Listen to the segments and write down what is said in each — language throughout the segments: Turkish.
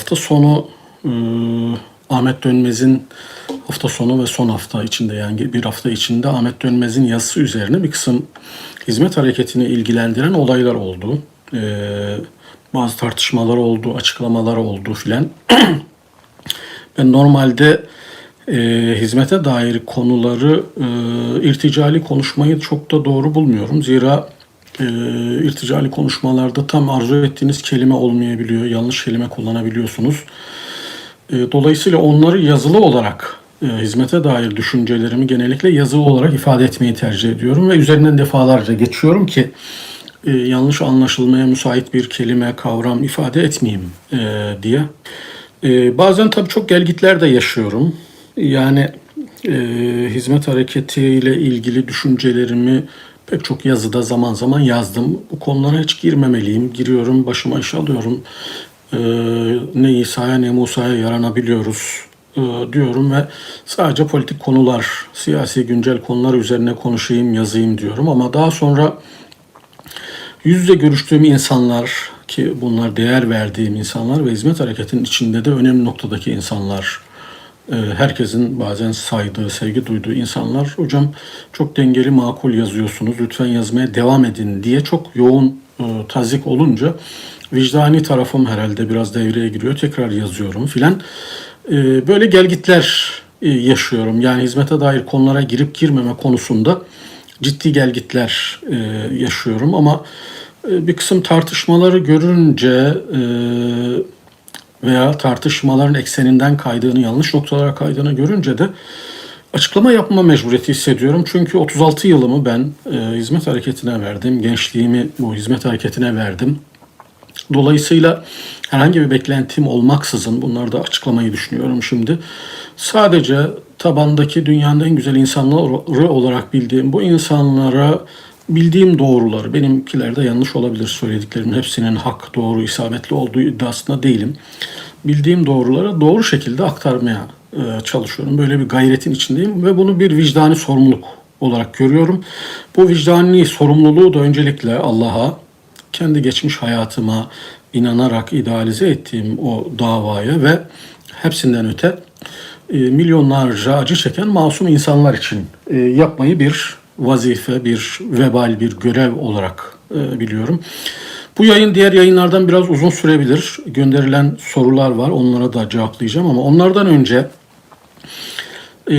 hafta sonu e, Ahmet Dönmez'in hafta sonu ve son hafta içinde yani bir hafta içinde Ahmet Dönmez'in yazısı üzerine bir kısım hizmet hareketini ilgilendiren olaylar oldu. E, bazı tartışmalar oldu, açıklamalar oldu filan. ben normalde e, hizmete dair konuları e, irticali konuşmayı çok da doğru bulmuyorum. Zira e, irticali konuşmalarda tam arzu ettiğiniz kelime olmayabiliyor, yanlış kelime kullanabiliyorsunuz. E, dolayısıyla onları yazılı olarak e, hizmete dair düşüncelerimi genellikle yazılı olarak ifade etmeyi tercih ediyorum ve üzerinden defalarca geçiyorum ki e, yanlış anlaşılmaya müsait bir kelime, kavram ifade etmeyeyim e, diye. E, bazen tabii çok gelgitler de yaşıyorum. Yani e, hizmet hareketiyle ilgili düşüncelerimi pek çok yazıda zaman zaman yazdım. Bu konulara hiç girmemeliyim. Giriyorum, başıma iş alıyorum. E, ne İsa'ya ne Musa'ya yaranabiliyoruz e, diyorum ve sadece politik konular, siyasi güncel konular üzerine konuşayım, yazayım diyorum. Ama daha sonra yüz yüze görüştüğüm insanlar ki bunlar değer verdiğim insanlar ve hizmet hareketinin içinde de önemli noktadaki insanlar herkesin bazen saydığı, sevgi duyduğu insanlar hocam çok dengeli, makul yazıyorsunuz. Lütfen yazmaya devam edin diye çok yoğun e, tazik olunca vicdani tarafım herhalde biraz devreye giriyor. Tekrar yazıyorum filan. E, böyle gelgitler yaşıyorum. Yani hizmete dair konulara girip girmeme konusunda ciddi gelgitler yaşıyorum ama bir kısım tartışmaları görünce veya tartışmaların ekseninden kaydığını, yanlış noktalara kaydığını görünce de açıklama yapma mecburiyeti hissediyorum. Çünkü 36 yılımı ben e, hizmet hareketine verdim. Gençliğimi bu hizmet hareketine verdim. Dolayısıyla herhangi bir beklentim olmaksızın bunları da açıklamayı düşünüyorum şimdi. Sadece tabandaki dünyanın en güzel insanları olarak bildiğim bu insanlara bildiğim doğruları, benimkiler de yanlış olabilir söylediklerimin hepsinin hak, doğru, isabetli olduğu iddiasında değilim. Bildiğim doğruları doğru şekilde aktarmaya e, çalışıyorum. Böyle bir gayretin içindeyim ve bunu bir vicdani sorumluluk olarak görüyorum. Bu vicdani sorumluluğu da öncelikle Allah'a, kendi geçmiş hayatıma inanarak idealize ettiğim o davaya ve hepsinden öte e, milyonlarca acı çeken masum insanlar için e, yapmayı bir vazife, bir vebal, bir görev olarak e, biliyorum. Bu yayın diğer yayınlardan biraz uzun sürebilir. Gönderilen sorular var. Onlara da cevaplayacağım ama onlardan önce e,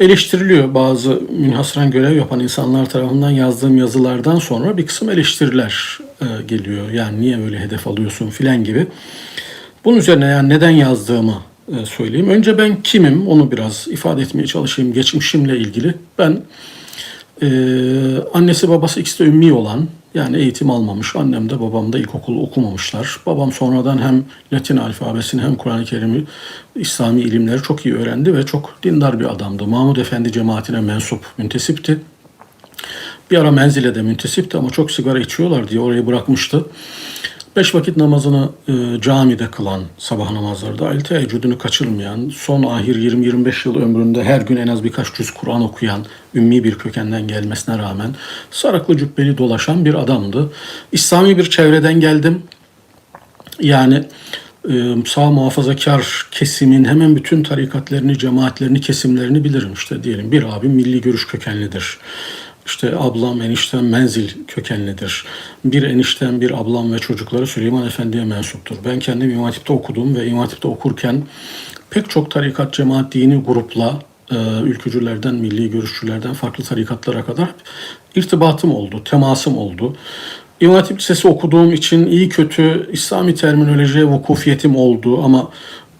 eleştiriliyor bazı münhasıran görev yapan insanlar tarafından yazdığım yazılardan sonra bir kısım eleştiriler e, geliyor. Yani niye böyle hedef alıyorsun filan gibi. Bunun üzerine yani neden yazdığımı söyleyeyim. Önce ben kimim onu biraz ifade etmeye çalışayım geçmişimle ilgili. Ben e, annesi babası ikisi de ümmi olan yani eğitim almamış. Annem de babam da ilkokul okumamışlar. Babam sonradan hem Latin alfabesini hem Kur'an-ı Kerim'i İslami ilimleri çok iyi öğrendi ve çok dindar bir adamdı. Mahmud Efendi cemaatine mensup, müntesipti. Bir ara menzile de müntesipti ama çok sigara içiyorlar diye orayı bırakmıştı. Beş vakit namazını e, camide kılan, sabah namazları dahil teheccüdünü kaçırmayan, son ahir 20-25 yıl ömründe her gün en az birkaç cüz Kur'an okuyan, ümmi bir kökenden gelmesine rağmen sarıklı cübbeli dolaşan bir adamdı. İslami bir çevreden geldim. Yani e, sağ muhafazakar kesimin hemen bütün tarikatlerini, cemaatlerini, kesimlerini bilirim. İşte diyelim bir abim milli görüş kökenlidir. İşte ablam, eniştem menzil kökenlidir. Bir eniştem, bir ablam ve çocukları Süleyman Efendi'ye mensuptur. Ben kendim İmam Hatip'te okudum ve İmam Hatip'te okurken pek çok tarikat, cemaat, dini grupla e, ülkücülerden, milli görüşçülerden farklı tarikatlara kadar irtibatım oldu, temasım oldu. İmam Hatip Lisesi okuduğum için iyi kötü İslami terminolojiye vukufiyetim oldu ama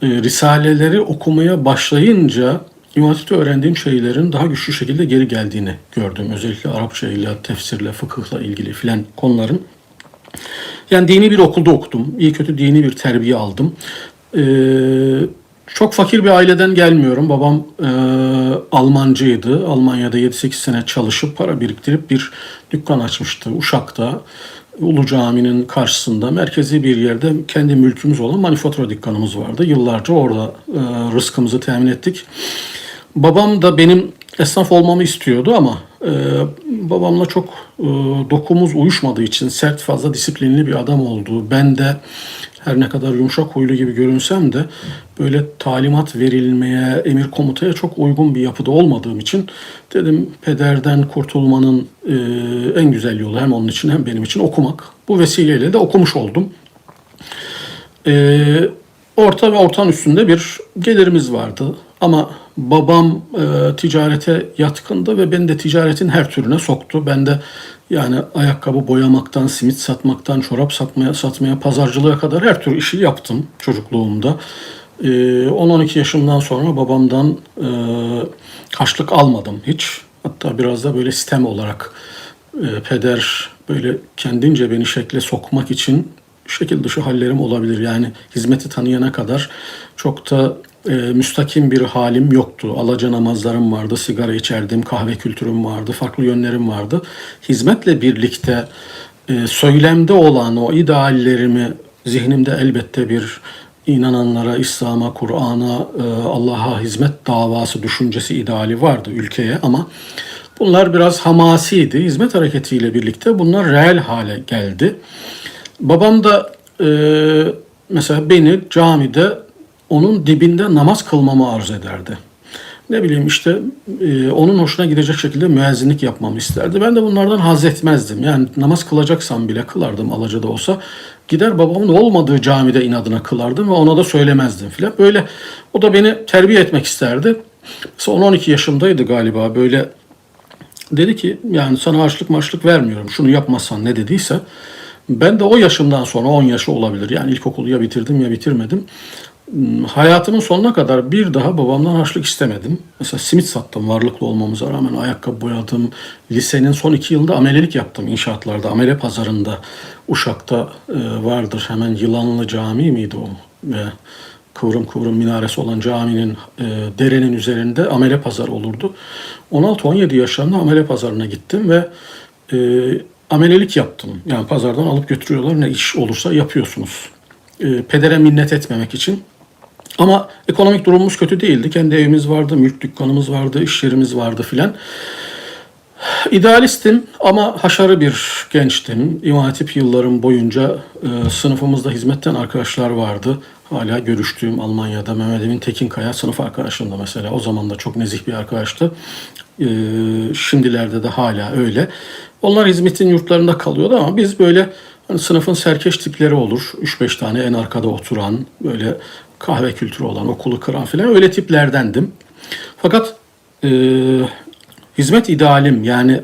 e, Risaleleri okumaya başlayınca Hatip'te öğrendiğim şeylerin daha güçlü şekilde geri geldiğini gördüm. Özellikle Arapça ile, tefsirle, fıkıhla ilgili filan konuların. Yani dini bir okulda okudum. İyi kötü dini bir terbiye aldım. Ee, çok fakir bir aileden gelmiyorum. Babam e, Almancıydı. Almanya'da 7-8 sene çalışıp para biriktirip bir dükkan açmıştı Uşak'ta. Ulu Cami'nin karşısında merkezi bir yerde kendi mülkümüz olan manifatura dükkanımız vardı. Yıllarca orada e, rızkımızı temin ettik. Babam da benim esnaf olmamı istiyordu ama e, babamla çok e, dokumuz uyuşmadığı için sert fazla disiplinli bir adam olduğu, ben de her ne kadar yumuşak huylu gibi görünsem de böyle talimat verilmeye, emir komutaya çok uygun bir yapıda olmadığım için dedim pederden kurtulmanın e, en güzel yolu hem onun için hem benim için okumak. Bu vesileyle de okumuş oldum. E, orta ve ortan üstünde bir gelirimiz vardı. Ama babam e, ticarete yatkındı ve beni de ticaretin her türüne soktu. Ben de yani ayakkabı boyamaktan, simit satmaktan, çorap satmaya, satmaya, pazarcılığa kadar her tür işi yaptım çocukluğumda. E, 10-12 yaşımdan sonra babamdan e, harçlık almadım hiç. Hatta biraz da böyle sistem olarak e, peder böyle kendince beni şekle sokmak için şekil dışı hallerim olabilir. Yani hizmeti tanıyana kadar çok da e, müstakim bir halim yoktu. Alaca namazlarım vardı, sigara içerdim, kahve kültürüm vardı, farklı yönlerim vardı. Hizmetle birlikte e, söylemde olan o ideallerimi zihnimde elbette bir inananlara, İslam'a, Kur'an'a, e, Allah'a hizmet davası düşüncesi ideali vardı ülkeye ama bunlar biraz hamasiydi. Hizmet hareketiyle birlikte bunlar reel hale geldi. Babam da e, mesela beni camide onun dibinde namaz kılmamı arz ederdi. Ne bileyim işte e, onun hoşuna gidecek şekilde müezzinlik yapmamı isterdi. Ben de bunlardan haz etmezdim. Yani namaz kılacaksam bile kılardım alacada olsa. Gider babamın olmadığı camide inadına kılardım ve ona da söylemezdim filan. Böyle o da beni terbiye etmek isterdi. Mesela 10-12 yaşımdaydı galiba böyle dedi ki yani sana harçlık marşlık vermiyorum şunu yapmazsan ne dediyse ben de o yaşımdan sonra 10 yaşı olabilir. Yani ilkokulu ya bitirdim ya bitirmedim. Hayatımın sonuna kadar bir daha babamdan harçlık istemedim. Mesela simit sattım varlıklı olmamıza rağmen ayakkabı boyadım. Lisenin son iki yılında amelelik yaptım inşaatlarda. Amele pazarında Uşak'ta e, vardır hemen Yılanlı Camii miydi o? Ve kıvrım kıvrım minaresi olan caminin e, derenin üzerinde amele pazarı olurdu. 16-17 yaşlarında amele pazarına gittim ve e, amelelik yaptım. Yani pazardan alıp götürüyorlar ne iş olursa yapıyorsunuz. Pedere minnet etmemek için. Ama ekonomik durumumuz kötü değildi. Kendi evimiz vardı, mülk dükkanımız vardı, iş yerimiz vardı filan. İdealistim ama haşarı bir gençtim. İmam Hatip yıllarım boyunca e, sınıfımızda hizmetten arkadaşlar vardı. Hala görüştüğüm Almanya'da Mehmet Emin Tekinkaya sınıf arkadaşım da mesela. O zaman da çok nezih bir arkadaştı. E, şimdilerde de hala öyle. Onlar hizmetin yurtlarında kalıyordu ama biz böyle hani sınıfın serkeş tipleri olur. 3-5 tane en arkada oturan, böyle kahve kültürü olan, okulu kıran filan öyle tiplerdendim. Fakat e, hizmet idealim yani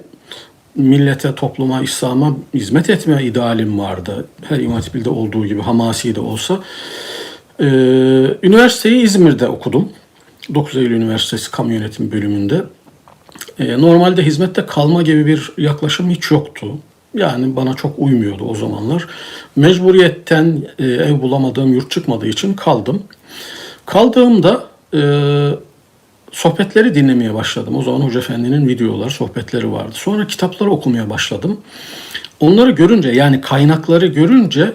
millete, topluma, İslam'a hizmet etme idealim vardı. Her İmam Hatip'te olduğu gibi hamasi de olsa. Ee, üniversiteyi İzmir'de okudum. 9 Eylül Üniversitesi Kamu Yönetimi bölümünde. Ee, normalde hizmette kalma gibi bir yaklaşım hiç yoktu. Yani bana çok uymuyordu o zamanlar. Mecburiyetten e, ev bulamadığım, yurt çıkmadığı için kaldım. Kaldığımda e, sohbetleri dinlemeye başladım. O zaman Hoca Efendi'nin videolar, sohbetleri vardı. Sonra kitapları okumaya başladım. Onları görünce yani kaynakları görünce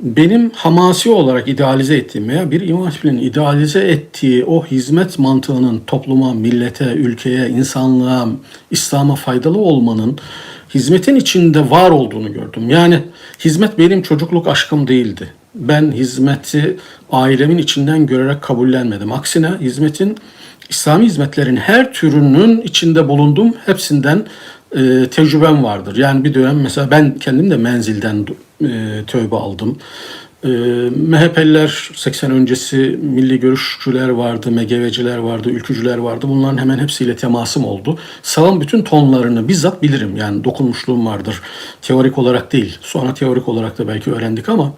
benim hamasi olarak idealize ettiğim veya bir İmam Hatip'in idealize ettiği o hizmet mantığının topluma, millete, ülkeye, insanlığa, İslam'a faydalı olmanın hizmetin içinde var olduğunu gördüm. Yani hizmet benim çocukluk aşkım değildi. Ben hizmeti ailemin içinden görerek kabullenmedim. Aksine hizmetin İslami hizmetlerin her türünün içinde bulundum. Hepsinden e, tecrübem vardır. Yani bir dönem mesela ben kendim de menzilden e, tövbe aldım. E, MHP'liler 80 öncesi milli görüşçüler vardı, MGV'ciler vardı, ülkücüler vardı. Bunların hemen hepsiyle temasım oldu. Sağın bütün tonlarını bizzat bilirim. Yani dokunmuşluğum vardır. Teorik olarak değil. Sonra teorik olarak da belki öğrendik ama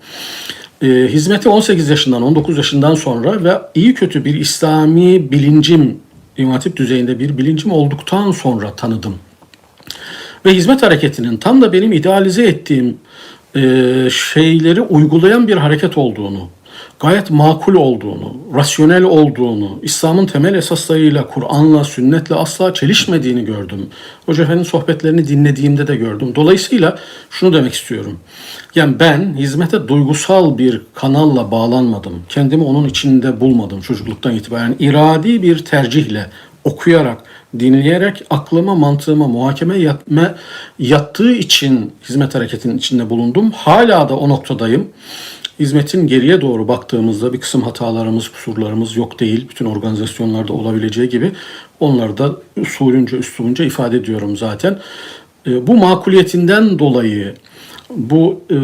e, hizmeti 18 yaşından 19 yaşından sonra ve iyi kötü bir İslami bilincim İmam düzeyinde bir bilincim olduktan sonra tanıdım. Ve hizmet hareketinin tam da benim idealize ettiğim e, şeyleri uygulayan bir hareket olduğunu, gayet makul olduğunu, rasyonel olduğunu, İslam'ın temel esaslarıyla, Kur'an'la, sünnetle asla çelişmediğini gördüm. Hoca Efendi'nin sohbetlerini dinlediğimde de gördüm. Dolayısıyla şunu demek istiyorum. Yani ben hizmete duygusal bir kanalla bağlanmadım. Kendimi onun içinde bulmadım çocukluktan itibaren. iradi bir tercihle okuyarak, dinleyerek aklıma, mantığıma, muhakeme yatma, yattığı için hizmet hareketinin içinde bulundum. Hala da o noktadayım. Hizmetin geriye doğru baktığımızda bir kısım hatalarımız, kusurlarımız yok değil. Bütün organizasyonlarda olabileceği gibi onları da usulünce, üslubunca ifade ediyorum zaten. E, bu makuliyetinden dolayı bu e,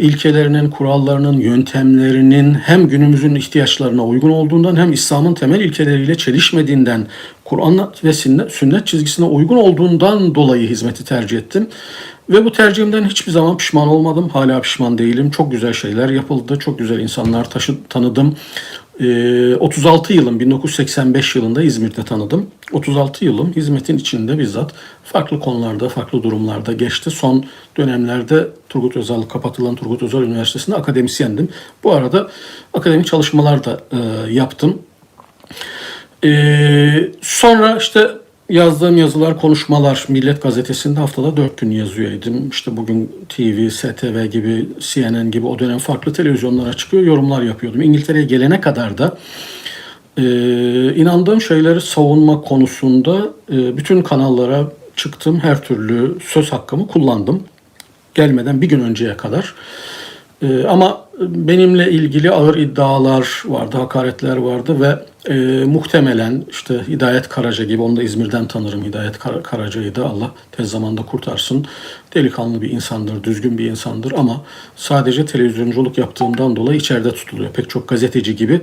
ilkelerinin, kurallarının, yöntemlerinin hem günümüzün ihtiyaçlarına uygun olduğundan hem İslam'ın temel ilkeleriyle çelişmediğinden, Kur'an ve sünnet, çizgisine uygun olduğundan dolayı hizmeti tercih ettim. Ve bu tercihimden hiçbir zaman pişman olmadım. Hala pişman değilim. Çok güzel şeyler yapıldı. Çok güzel insanlar taşı, tanıdım. Ee, 36 yılım 1985 yılında İzmir'de tanıdım. 36 yılım hizmetin içinde bizzat farklı konularda, farklı durumlarda geçti. Son dönemlerde Turgut Özal kapatılan Turgut Özal Üniversitesi'nde akademisyendim. Bu arada akademik çalışmalar da e, yaptım. Ee, sonra işte yazdığım yazılar, konuşmalar Millet Gazetesi'nde haftada dört gün yazıyordum. İşte bugün TV, STV gibi, CNN gibi o dönem farklı televizyonlara çıkıyor, yorumlar yapıyordum. İngiltere'ye gelene kadar da e, inandığım şeyleri savunma konusunda e, bütün kanallara çıktım. Her türlü söz hakkımı kullandım. Gelmeden bir gün önceye kadar. E, ama benimle ilgili ağır iddialar vardı, hakaretler vardı ve e, muhtemelen işte Hidayet Karaca gibi onu da İzmir'den tanırım. Hidayet Kar- Karaca'yı da Allah tez zamanda kurtarsın. Delikanlı bir insandır, düzgün bir insandır ama sadece televizyonculuk yaptığımdan dolayı içeride tutuluyor. Pek çok gazeteci gibi.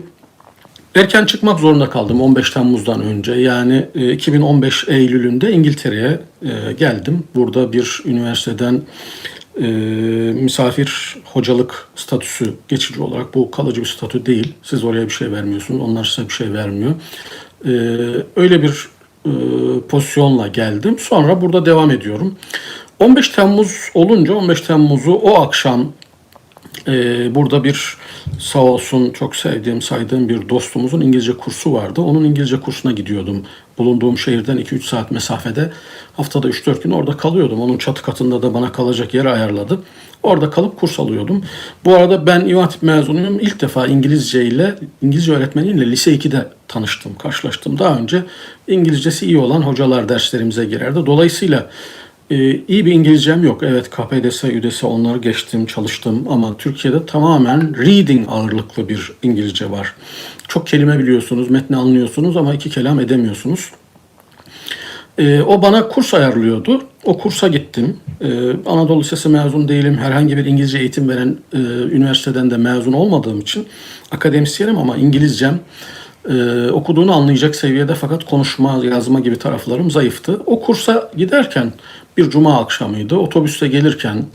Erken çıkmak zorunda kaldım 15 Temmuz'dan önce. Yani e, 2015 Eylül'ünde İngiltere'ye e, geldim. Burada bir üniversiteden e, misafir hocalık statüsü geçici olarak bu kalıcı bir statü değil. Siz oraya bir şey vermiyorsunuz, onlar size bir şey vermiyor. E, öyle bir e, pozisyonla geldim. Sonra burada devam ediyorum. 15 Temmuz olunca 15 Temmuz'u o akşam ee, burada bir sağ olsun çok sevdiğim, saydığım bir dostumuzun İngilizce kursu vardı. Onun İngilizce kursuna gidiyordum. Bulunduğum şehirden 2-3 saat mesafede. Haftada 3-4 gün orada kalıyordum. Onun çatı katında da bana kalacak yer ayarladı. Orada kalıp kurs alıyordum. Bu arada ben İmam Hatip mezunuyum. İlk defa İngilizce ile, İngilizce öğretmeniyle lise 2'de tanıştım, karşılaştım. Daha önce İngilizcesi iyi olan hocalar derslerimize girerdi. Dolayısıyla ee, iyi bir İngilizcem yok. Evet KPDS, ÜDS onları geçtim, çalıştım ama Türkiye'de tamamen reading ağırlıklı bir İngilizce var. Çok kelime biliyorsunuz, metni anlıyorsunuz ama iki kelam edemiyorsunuz. Ee, o bana kurs ayarlıyordu. O kursa gittim. Ee, Anadolu Lisesi mezun değilim. Herhangi bir İngilizce eğitim veren e, üniversiteden de mezun olmadığım için akademisyenim ama İngilizcem e, okuduğunu anlayacak seviyede fakat konuşma, yazma gibi taraflarım zayıftı. O kursa giderken bir cuma akşamıydı. Otobüste gelirken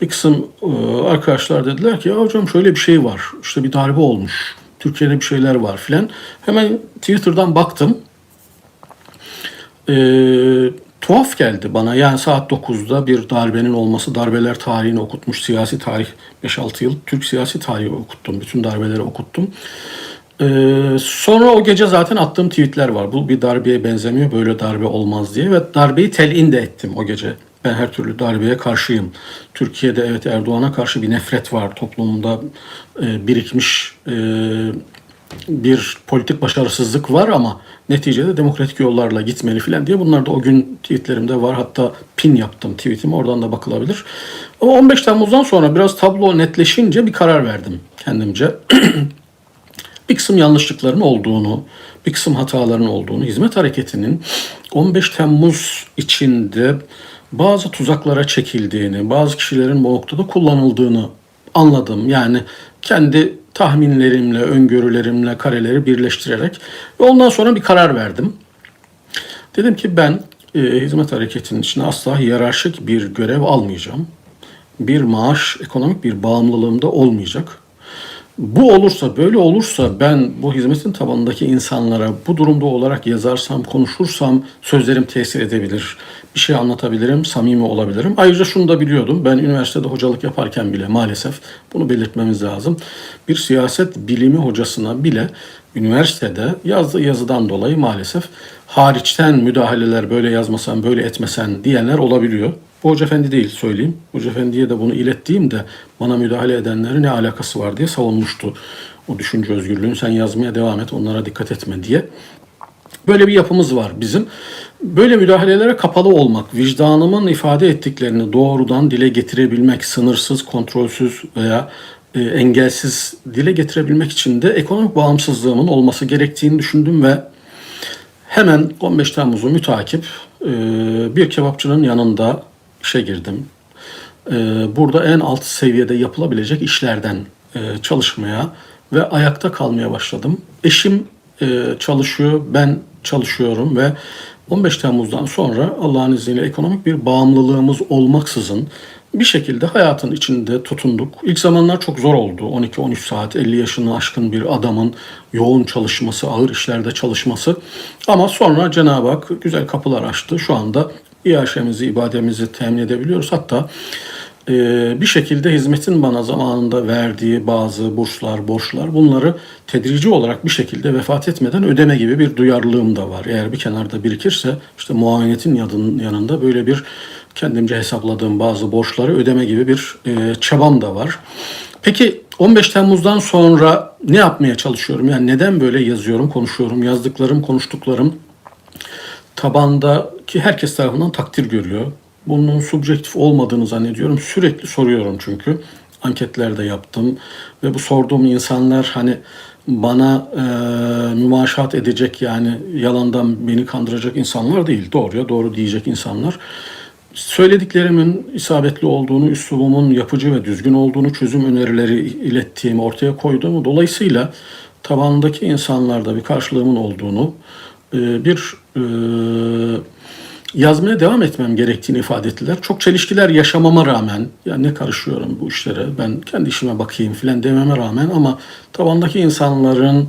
bir kısım e, arkadaşlar dediler ki ya hocam şöyle bir şey var. İşte bir darbe olmuş. Türkiye'de bir şeyler var filan. Hemen Twitter'dan baktım. E, tuhaf geldi bana. Yani saat 9'da bir darbenin olması, darbeler tarihini okutmuş, siyasi tarih 5-6 yıl Türk siyasi tarihi okuttum. Bütün darbeleri okuttum. Ee, sonra o gece zaten attığım tweetler var. Bu bir darbeye benzemiyor, böyle darbe olmaz diye ve darbeyi telin de ettim o gece. Ben her türlü darbeye karşıyım. Türkiye'de evet Erdoğan'a karşı bir nefret var toplumda e, birikmiş e, bir politik başarısızlık var ama neticede demokratik yollarla gitmeli filan diye bunlar da o gün tweetlerimde var. Hatta pin yaptım tweetimi oradan da bakılabilir. Ama 15 Temmuz'dan sonra biraz tablo netleşince bir karar verdim kendimce. bir kısım yanlışlıkların olduğunu, bir kısım hataların olduğunu, hizmet hareketinin 15 Temmuz içinde bazı tuzaklara çekildiğini, bazı kişilerin bu noktada kullanıldığını anladım. Yani kendi tahminlerimle, öngörülerimle kareleri birleştirerek ve ondan sonra bir karar verdim. Dedim ki ben e, hizmet hareketinin içine asla hiyerarşik bir görev almayacağım. Bir maaş, ekonomik bir bağımlılığım da olmayacak. Bu olursa, böyle olursa ben bu hizmetin tabanındaki insanlara bu durumda olarak yazarsam, konuşursam sözlerim tesir edebilir. Bir şey anlatabilirim, samimi olabilirim. Ayrıca şunu da biliyordum. Ben üniversitede hocalık yaparken bile maalesef bunu belirtmemiz lazım. Bir siyaset bilimi hocasına bile üniversitede yazdığı yazıdan dolayı maalesef hariçten müdahaleler böyle yazmasan, böyle etmesen diyenler olabiliyor. Bu Hoca Efendi değil söyleyeyim. Hoca Efendi'ye de bunu ilettiğimde bana müdahale edenlerin ne alakası var diye savunmuştu. O düşünce özgürlüğünü sen yazmaya devam et onlara dikkat etme diye. Böyle bir yapımız var bizim. Böyle müdahalelere kapalı olmak, vicdanımın ifade ettiklerini doğrudan dile getirebilmek, sınırsız, kontrolsüz veya e, engelsiz dile getirebilmek için de ekonomik bağımsızlığımın olması gerektiğini düşündüm ve hemen 15 Temmuz'u mütakip e, bir kebapçının yanında işe girdim. E, burada en alt seviyede yapılabilecek işlerden e, çalışmaya ve ayakta kalmaya başladım. Eşim e, çalışıyor, ben çalışıyorum ve 15 Temmuz'dan sonra Allah'ın izniyle ekonomik bir bağımlılığımız olmaksızın bir şekilde hayatın içinde tutunduk. İlk zamanlar çok zor oldu. 12-13 saat 50 yaşını aşkın bir adamın yoğun çalışması, ağır işlerde çalışması. Ama sonra Cenab-ı Hak güzel kapılar açtı. Şu anda iaşemizi, ibademizi temin edebiliyoruz. Hatta e, bir şekilde hizmetin bana zamanında verdiği bazı burslar, borçlar bunları tedrici olarak bir şekilde vefat etmeden ödeme gibi bir duyarlılığım da var. Eğer bir kenarda birikirse işte muayenetin yanın- yanında böyle bir kendimce hesapladığım bazı borçları ödeme gibi bir e, çabam da var. Peki 15 Temmuz'dan sonra ne yapmaya çalışıyorum? Yani neden böyle yazıyorum, konuşuyorum, yazdıklarım, konuştuklarım tabandaki herkes tarafından takdir görüyor. Bunun subjektif olmadığını zannediyorum. Sürekli soruyorum çünkü. Anketlerde yaptım ve bu sorduğum insanlar hani bana e, mümaşat edecek yani yalandan beni kandıracak insanlar değil. Doğruya doğru diyecek insanlar. Söylediklerimin isabetli olduğunu, üslubumun yapıcı ve düzgün olduğunu, çözüm önerileri ilettiğimi ortaya koyduğumu, dolayısıyla tabandaki insanlarda bir karşılığımın olduğunu, e, bir e, yazmaya devam etmem gerektiğini ifade ettiler. Çok çelişkiler yaşamama rağmen, ya ne karışıyorum bu işlere, ben kendi işime bakayım filan dememe rağmen ama tabandaki insanların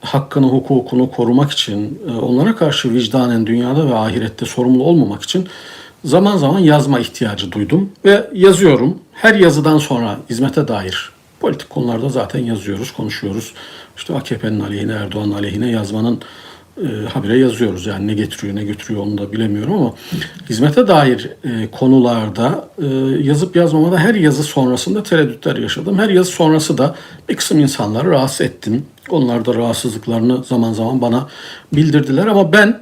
hakkını, hukukunu korumak için, e, onlara karşı vicdanen dünyada ve ahirette sorumlu olmamak için zaman zaman yazma ihtiyacı duydum ve yazıyorum. Her yazıdan sonra hizmete dair politik konularda zaten yazıyoruz, konuşuyoruz. İşte AKP'nin aleyhine, Erdoğan'ın aleyhine yazmanın e, habire yazıyoruz. Yani ne getiriyor ne götürüyor onu da bilemiyorum ama hizmete dair e, konularda e, yazıp yazmamada her yazı sonrasında tereddütler yaşadım. Her yazı sonrası da bir kısım insanları rahatsız ettim. Onlar da rahatsızlıklarını zaman zaman bana bildirdiler ama ben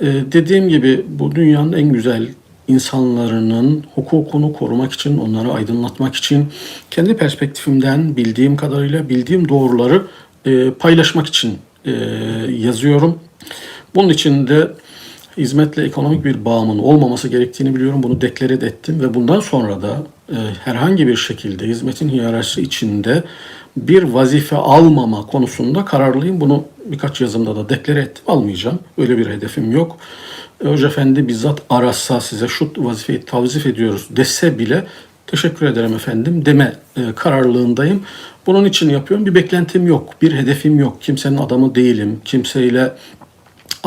e, dediğim gibi bu dünyanın en güzel insanlarının hukukunu korumak için, onları aydınlatmak için kendi perspektifimden bildiğim kadarıyla bildiğim doğruları e, paylaşmak için e, yazıyorum. Bunun için de hizmetle ekonomik bir bağımın olmaması gerektiğini biliyorum. Bunu deklare de ettim ve bundan sonra da e, herhangi bir şekilde hizmetin hiyerarşisi içinde bir vazife almama konusunda kararlıyım. Bunu birkaç yazımda da deklare ettim. Almayacağım. Öyle bir hedefim yok. E, Hoca Efendi bizzat arasa size şu vazifeyi tavzif ediyoruz dese bile teşekkür ederim efendim deme e, kararlılığındayım. Bunun için yapıyorum. Bir beklentim yok, bir hedefim yok. Kimsenin adamı değilim. Kimseyle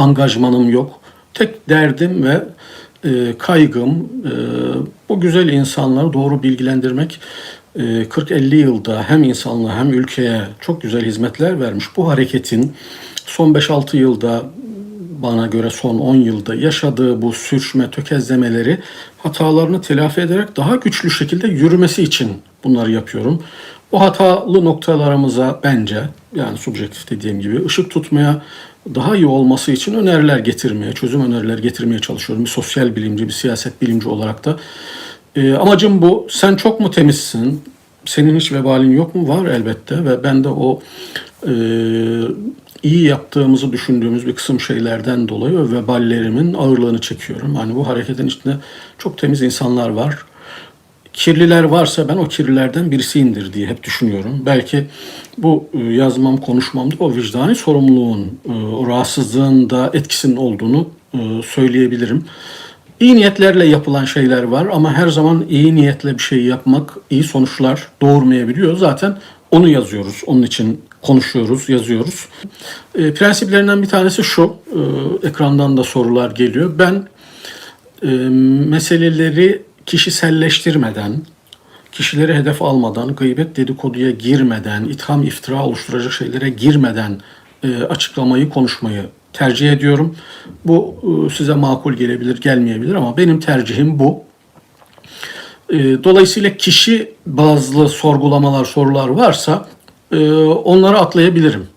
angajmanım yok. Tek derdim ve e, kaygım e, bu güzel insanları doğru bilgilendirmek. E, 40-50 yılda hem insanlığa hem ülkeye çok güzel hizmetler vermiş. Bu hareketin son 5-6 yılda bana göre son 10 yılda yaşadığı bu sürçme, tökezlemeleri hatalarını telafi ederek daha güçlü şekilde yürümesi için bunları yapıyorum. O hatalı noktalarımıza bence yani subjektif dediğim gibi ışık tutmaya daha iyi olması için öneriler getirmeye, çözüm önerileri getirmeye çalışıyorum. Bir sosyal bilimci, bir siyaset bilimci olarak da. Ee, amacım bu. Sen çok mu temizsin? Senin hiç vebalin yok mu? Var elbette ve ben de o e, iyi yaptığımızı düşündüğümüz bir kısım şeylerden dolayı veballerimin ağırlığını çekiyorum. Hani bu hareketin içinde çok temiz insanlar var. Kirliler varsa ben o kirlilerden birisiyimdir diye hep düşünüyorum. Belki bu e, yazmam, konuşmamda o vicdani sorumluluğun, e, o rahatsızlığın da etkisinin olduğunu e, söyleyebilirim. İyi niyetlerle yapılan şeyler var ama her zaman iyi niyetle bir şey yapmak iyi sonuçlar doğurmayabiliyor. Zaten onu yazıyoruz. Onun için konuşuyoruz, yazıyoruz. E, prensiplerinden bir tanesi şu. e, ekrandan da sorular geliyor. Ben e, meseleleri kişiselleştirmeden, kişileri hedef almadan, gıybet dedikoduya girmeden, itham iftira oluşturacak şeylere girmeden e, açıklamayı, konuşmayı tercih ediyorum. Bu e, size makul gelebilir, gelmeyebilir ama benim tercihim bu. E, Dolayısıyla kişi bazlı sorgulamalar, sorular varsa e, onları atlayabilirim.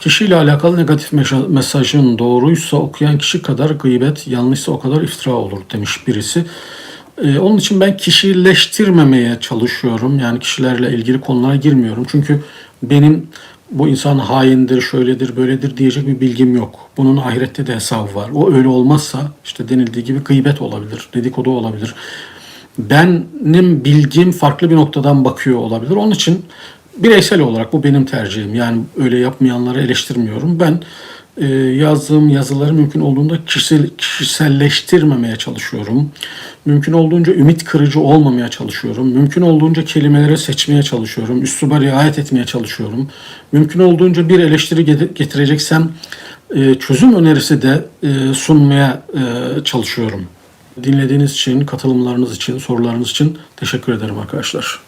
Kişiyle alakalı negatif mesajın doğruysa okuyan kişi kadar gıybet, yanlışsa o kadar iftira olur demiş birisi. Ee, onun için ben kişileştirmemeye çalışıyorum. Yani kişilerle ilgili konulara girmiyorum. Çünkü benim bu insan haindir, şöyledir, böyledir diyecek bir bilgim yok. Bunun ahirette de hesabı var. O öyle olmazsa işte denildiği gibi gıybet olabilir, dedikodu olabilir. Benim bilgim farklı bir noktadan bakıyor olabilir. Onun için bireysel olarak bu benim tercihim. Yani öyle yapmayanları eleştirmiyorum. Ben e, yazdığım yazıları mümkün olduğunda kişisel, kişiselleştirmemeye çalışıyorum. Mümkün olduğunca ümit kırıcı olmamaya çalışıyorum. Mümkün olduğunca kelimelere seçmeye çalışıyorum. Üsluba riayet etmeye çalışıyorum. Mümkün olduğunca bir eleştiri get- getireceksem e, çözüm önerisi de e, sunmaya e, çalışıyorum. Dinlediğiniz için, katılımlarınız için, sorularınız için teşekkür ederim arkadaşlar.